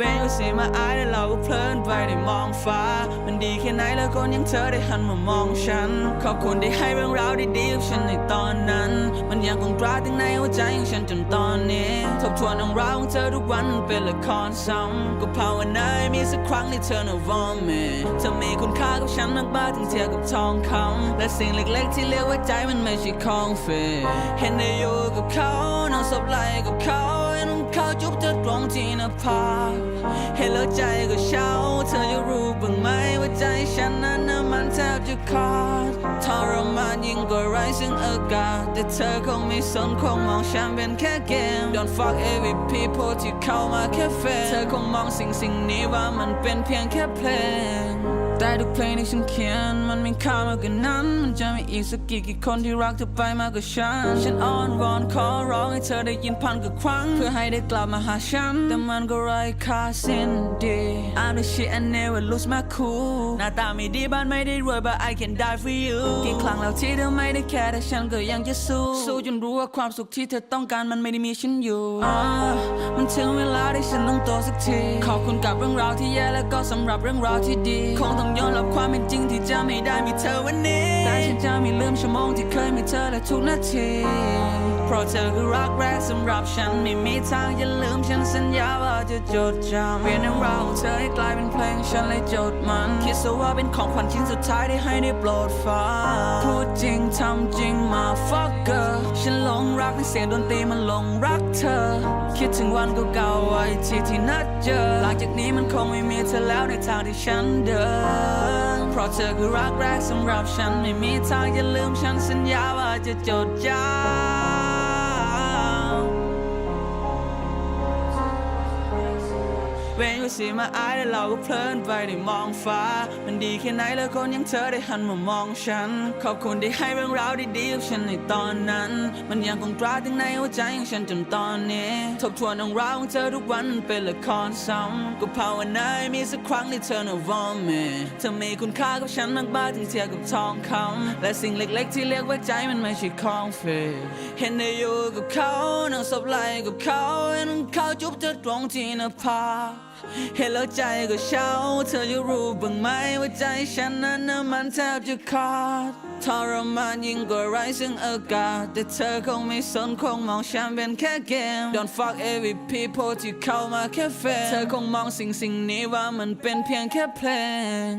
เว้นก็เสียมาอายแล้วเราก็เพลินไปได้มองฟ้า มันดีแค่ไหนแล้วคนอยังเธอได้หันมามองฉัน ขอบคุณที่ให้เรื่องราวดีๆกับฉันในตอนนั้น มันยังคงตราตึงในหัวใจของฉันจนตอนนี้ ทบทวนเรื่องราวของเธอทุกวันเป็นละครซ้ำก็ภาวนาให้มีสักครั้งที่เธอน่ะวอมเมเธอมีคุณค่ากับฉันมากบ้าถึงเทียบกับทองคำและสิ่งเล็กๆ ที่เรียกว่าใจมันไม่ใช่ของเฟยเห็นได้อยู่กับเขานั่งสบไหลกับเขา จุบเธอตรงที่หน้าผากเห็นแล้วใจก็เช้า เธอจะรู้บ้างไหมว่าใจฉันนั้นน่ะมันแทบจะขาดทรมานยิ่งกว่าไรซึ่งอากาศ แต่เธอคงไม่สนคงมองฉันเป็นแค่เกม Don't fuck every people ที่เข้ามาแค่เฟนเธอคงมองสิ่งสิ่งนี้ว่ามันเป็นเพียงแค่เพลง แต่ทุกเพลงที่ฉันเขียน มันมีค่ามากกว่านั้น มันจะมีอีกสักกี่กี่คนที่รักเธอไปมากกว่าฉัน ฉันอ้อนวอนขอร้องให้เธอได้ยินพันกว่าครั้ง เพื่อให้ได้กลับมาหาฉัน แต่มันก็ไร้ค่าสิ้นดี I'm the shit and never lose my cool หน้าตาไม่ดีบ้านไม่ได้รวย but I can die for you กี่ครั้งแล้วที่เธอไม่ได้แคร์แต่ฉันก็ยังจะสู้ สู้จนรู้ว่าความสุขที่เธอต้องการมันไม่ได้มีฉันอยู่อ่ามันถึงเวลาที่ฉันต้องโตสักที ขอบคุณกับเรื่องราวที่แย่และก็สำหรับเรื่องราวที่ดีคงต้องยอมรับความเป็นจริงที่จะไม่ได้มีเธอวันนี้ แต่ฉันจะไม่ลืมชั่วโมงที่เคยมีเธอและทุกนาที เพราะเธอคือรักแรกสำหรับฉันไม่มีทางจะลืมฉันสัญญาว่าจะจดจำเปลี่ยนเรื่องราวของเธอให้กลายเป็นเพลงฉันเลยจดมัน คิดซะว่าเป็นของขวัญชิ้นสุดท้ายที่ให้ได้โปรดฟังพูดจริงทำจริงมา fucker ฉันหลงรักในเสียงดนตรีมันหลงรักเธอ คิดถึงวันเก่าๆไว้ที่ที่นัดเจอ หลังจากนี้มันคงไม่มีเธอแล้วในทางที่ฉันเดินเพราะเธอคือรักแรกสำหรับฉันไม่มีทางจะลืมฉันสัญญาว่าจะจดจำ เว้นก็เสีมาอายแล้วเราก็เพลินไปได้มองฟ้า มันดีแค่ไหนแล้วคนอยังเธอได้หันมามองฉัน ขอบคุณที่ให้เรื่องราวดีๆกับฉันในตอนนั้น มันยังคงตราตึงในหัวใจของฉันจนตอนนี้ ทบทวนเรื่องราวของเธอทุกวันเป็นละครซ้ำก็ภาวนาให้มีสักครั้งที่เธอน่ะวอมเมเธอมีคุณค่ากับฉันมากบ้าถึงเทียบกับทองคำและสิ่งเล็กๆ ที่เรียกว่าใจมันไม่ใช่ของเฟยเห็นได้อยู่กับเขานั่งสบไหลกับเขาเห็นเขาจุบเธอตรงที่หน้าผากเห็นแล้วใจก็เช้า เธอจะรู้บ้างไหมว่าใจฉันนั้นน่ะมันแทบจะขาดทรมานยิ่งกว่าไรซึ่งอากาศ แต่เธอคงไม่สนคงมองฉันเป็นแค่เกม Don't fuck every people ที่เข้ามาแค่เฟน เธอคงมองสิ่งสิ่งนี้ว่ามันเป็นเพียงแค่เพลง